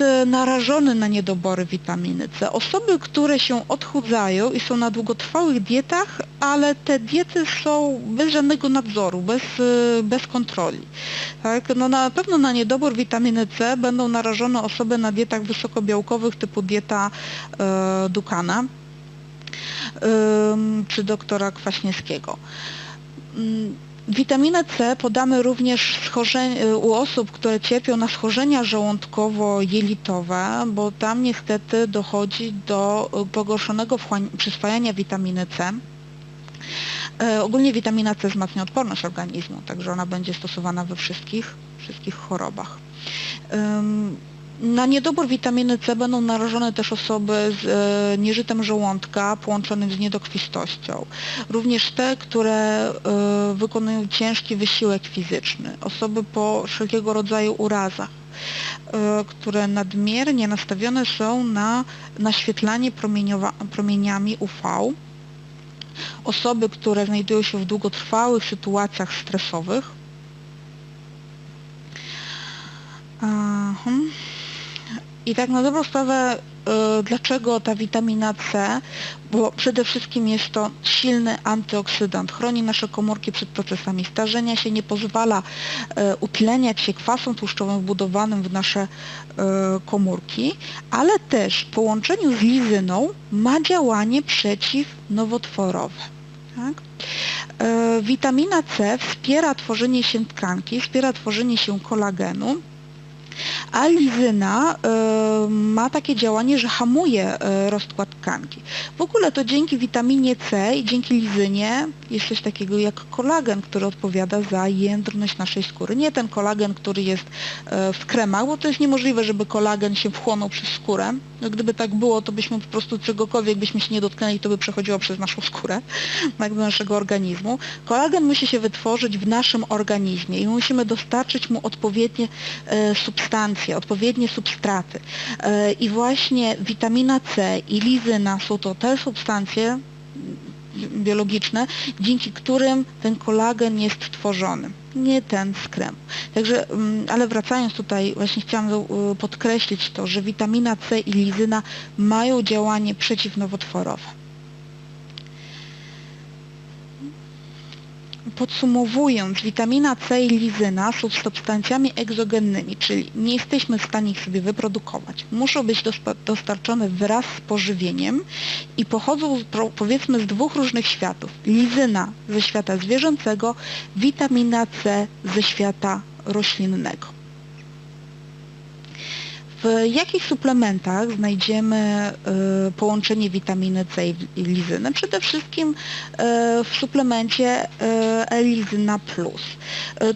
e, narażony na niedobory witaminy C. Osoby, które się odchudzają i są na długotrwałych dietach, ale te diety są bez żadnego nadzoru, bez, e, bez kontroli. Tak? No na pewno na niedobór witaminy C będą narażone osoby na dietach wysokobiałkowych typu dieta e, Dukana czy doktora Kwaśniewskiego. Witaminę C podamy również u osób, które cierpią na schorzenia żołądkowo-jelitowe, bo tam niestety dochodzi do pogorszonego przyswajania witaminy C. E, ogólnie witamina C wzmacnia odporność organizmu, także ona będzie stosowana we wszystkich, wszystkich chorobach. Na niedobór witaminy C będą narażone też osoby z e, nieżytem żołądka połączonym z niedokrwistością. Również te, które e, wykonują ciężki wysiłek fizyczny. Osoby po wszelkiego rodzaju urazach e, które nadmiernie nastawione są na naświetlanie promieniami UV. Osoby, które znajdują się w długotrwałych sytuacjach stresowych. I tak na dobrą sprawę, y, dlaczego ta witamina C? Bo przede wszystkim jest to silny antyoksydant, chroni nasze komórki przed procesami starzenia się, nie pozwala y, utleniać się kwasom tłuszczowym wbudowanym w nasze y, komórki, ale też w połączeniu z lizyną ma działanie przeciwnowotworowe. Tak? Witamina C wspiera tworzenie się tkanki, wspiera tworzenie się kolagenu, a lizyna y, ma takie działanie, że hamuje y, rozkład tkanki. W ogóle to dzięki witaminie C i dzięki lizynie jest coś takiego jak kolagen, który odpowiada za jędrność naszej skóry. Nie ten kolagen, który jest y, w kremach, bo to jest niemożliwe, żeby kolagen się wchłonął przez skórę. No, gdyby tak było, to byśmy po prostu czegokolwiek byśmy się nie dotknęli, to by przechodziło przez naszą skórę, tak, do naszego organizmu. Kolagen musi się wytworzyć w naszym organizmie i musimy dostarczyć mu odpowiednie substancje, substancje, odpowiednie substraty. E, I właśnie witamina C i lizyna są to te substancje biologiczne, dzięki którym ten kolagen jest tworzony, nie ten z kremu. Także, mm, ale wracając tutaj, właśnie chciałam e, podkreślić to, że witamina C i lizyna mają działanie przeciwnowotworowe. Podsumowując, witamina C i lizyna są substancjami egzogennymi, czyli nie jesteśmy w stanie ich sobie wyprodukować. Muszą być dostarczone wraz z pożywieniem i pochodzą powiedzmy z dwóch różnych światów. Lizyna ze świata zwierzęcego, witamina C ze świata roślinnego. W jakich suplementach znajdziemy y, połączenie witaminy C i lizyny? Przede wszystkim y, w suplemencie y, Elizyna Plus.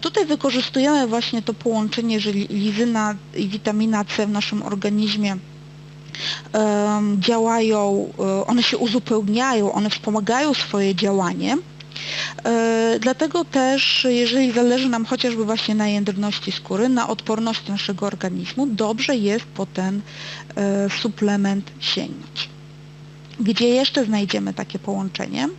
Tutaj wykorzystujemy właśnie to połączenie, że lizyna i witamina C w naszym organizmie działają, one się uzupełniają, one wspomagają swoje działanie dlatego też, jeżeli zależy nam chociażby właśnie na jędrności skóry, na odporności naszego organizmu, dobrze jest po ten e, suplement sięgnąć. Gdzie jeszcze znajdziemy takie połączenie?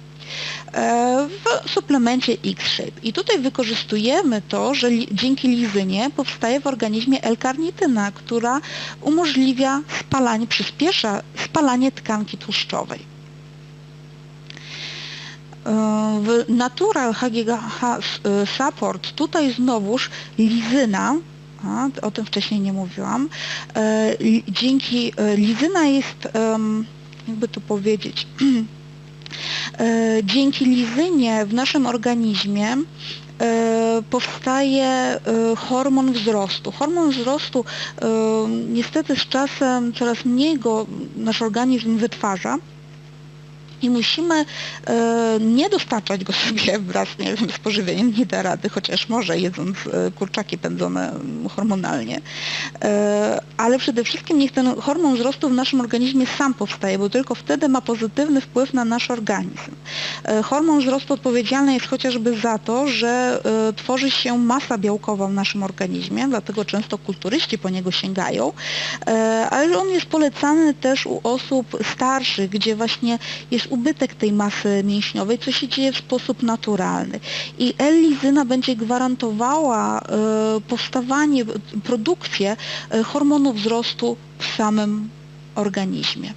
E, w suplemencie X-Shape. I tutaj wykorzystujemy to, że dzięki lizynie powstaje w organizmie L-karnityna, która umożliwia spalanie, przyspiesza spalanie tkanki tłuszczowej. Natural HGH Support tutaj znowuż lizyna, o tym wcześniej nie mówiłam, e, dzięki e, lizyna jest, jakby to powiedzieć, e, dzięki lizynie w naszym organizmie powstaje hormon wzrostu. Hormon wzrostu niestety z czasem coraz mniej go nasz organizm wytwarza, i musimy e, nie dostarczać go sobie wraz nie wiem, z pożywieniem, nie da rady, chociaż może jedząc e, kurczaki pędzone hormonalnie. E, ale przede wszystkim niech ten hormon wzrostu w naszym organizmie sam powstaje, bo tylko wtedy ma pozytywny wpływ na nasz organizm. Hormon wzrostu odpowiedzialny jest chociażby za to, że tworzy się masa białkowa w naszym organizmie, dlatego często kulturyści po niego sięgają, ale on jest polecany też u osób starszych, gdzie właśnie jest ubytek tej masy mięśniowej, co się dzieje w sposób naturalny. I L-lizyna będzie gwarantowała e, powstawanie, produkcję e, planu wzrostu w samym organizmie.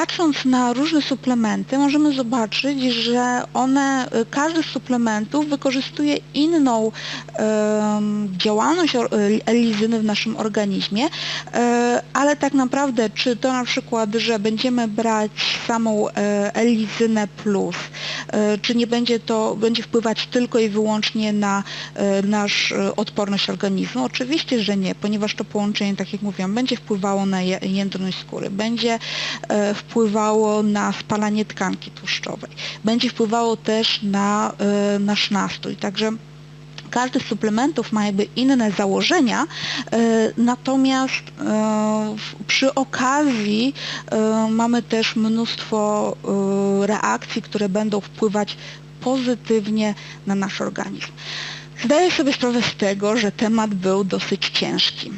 Patrząc na różne suplementy, możemy zobaczyć, że one, każdy z suplementów wykorzystuje inną em, działalność or- lizyny w naszym organizmie, ale tak naprawdę, czy to na przykład, że będziemy brać samą e, L-lizynę plus, czy nie będzie to, będzie wpływać tylko i wyłącznie na nasz odporność organizmu? Oczywiście, że nie, ponieważ to połączenie, tak jak mówiłam, będzie wpływało na jędrność skóry, będzie e, wpływało na spalanie tkanki tłuszczowej, będzie wpływało też na e, nasz nastrój, także każdy z suplementów ma jakby inne założenia, e, natomiast e, przy okazji mamy też mnóstwo reakcji, które będą wpływać pozytywnie na nasz organizm. Zdaję sobie sprawę z tego, że temat był dosyć ciężki.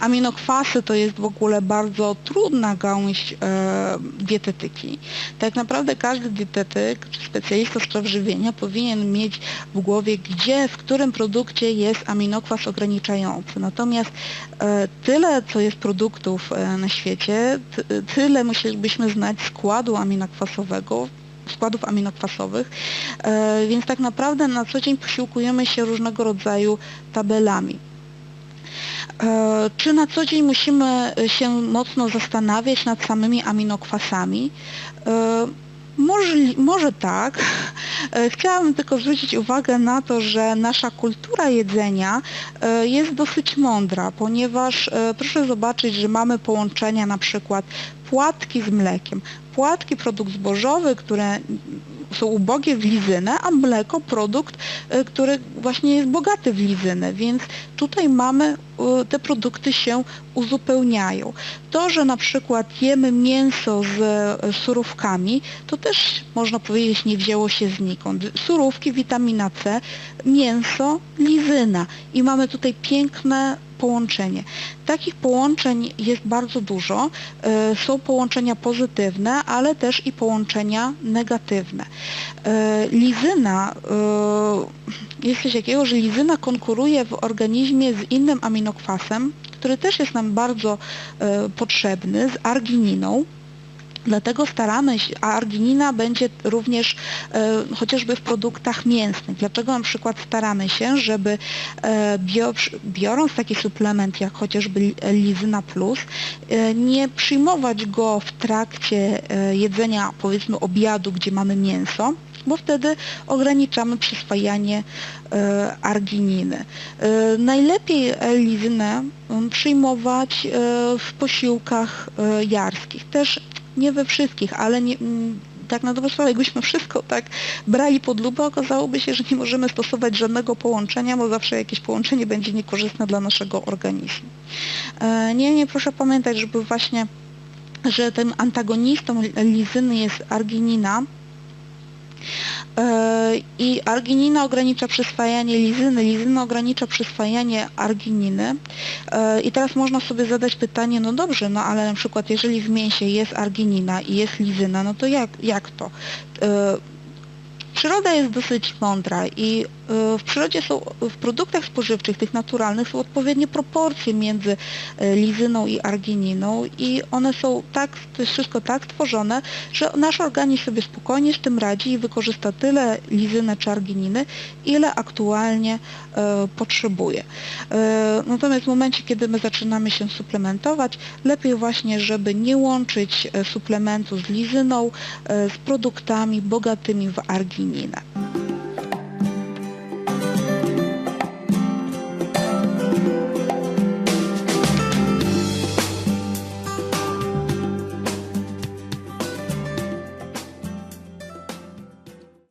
Aminokwasy to jest w ogóle bardzo trudna gałąź e, dietetyki. Tak naprawdę każdy dietetyk czy specjalista spraw żywienia powinien mieć w głowie, gdzie, w którym produkcie jest aminokwas ograniczający. Natomiast e, tyle, co jest produktów e, na świecie, ty, tyle musielibyśmy znać składu aminokwasowego, składów aminokwasowych, więc tak naprawdę na co dzień posiłkujemy się różnego rodzaju tabelami. E, Czy na co dzień musimy się mocno zastanawiać nad samymi aminokwasami? E, Może, może tak. E, Chciałabym tylko zwrócić uwagę na to, że nasza kultura jedzenia jest dosyć mądra, ponieważ proszę zobaczyć, że mamy połączenia na przykład płatki z mlekiem. Płatki, produkt zbożowy, które są ubogie w lizynę, a mleko produkt, e, który właśnie jest bogaty w lizynę, więc tutaj mamy, e, te produkty się uzupełniają. To, że na przykład jemy mięso z e, surówkami, to też można powiedzieć nie wzięło się znikąd. Surówki, witamina C, mięso, lizyna i mamy tutaj piękne połączenie. Takich połączeń jest bardzo dużo. E, Są połączenia pozytywne, ale też i połączenia negatywne. E, Lizyna e, jest coś takiego, że lizyna konkuruje w organizmie z innym aminokwasem, który też jest nam bardzo potrzebny, z argininą. Dlatego staramy się, a arginina będzie również e, chociażby w produktach mięsnych. Dlaczego na przykład staramy się, żeby e, bio, biorąc taki suplement jak chociażby li- lizyna plus, e, nie przyjmować go w trakcie e, jedzenia powiedzmy obiadu, gdzie mamy mięso, bo wtedy ograniczamy przyswajanie e, argininy. E, Najlepiej lizynę przyjmować w posiłkach jarskich. Też nie we wszystkich, ale nie, m, tak na dobrą sprawę, jakbyśmy wszystko tak brali pod lupę, okazałoby się, że nie możemy stosować żadnego połączenia, bo zawsze jakieś połączenie będzie niekorzystne dla naszego organizmu. E, Niemniej proszę pamiętać, żeby właśnie, że tym antagonistą lizyny jest arginina, i arginina ogranicza przyswajanie lizyny, lizyna ogranicza przyswajanie argininy E, i teraz można sobie zadać pytanie, no dobrze, no ale na przykład jeżeli w mięsie jest arginina i jest lizyna, no to jak, jak to? E, Przyroda jest dosyć mądra i e, w przyrodzie są, w produktach spożywczych, tych naturalnych, są odpowiednie proporcje między e, lizyną i argininą i one są tak, to jest wszystko tak stworzone, że nasz organizm sobie spokojnie z tym radzi i wykorzysta tyle lizyny czy argininy, ile aktualnie e, potrzebuje. E, natomiast w momencie, kiedy my zaczynamy się suplementować, lepiej właśnie, żeby nie łączyć suplementu z lizyną, e, z produktami bogatymi w argininę.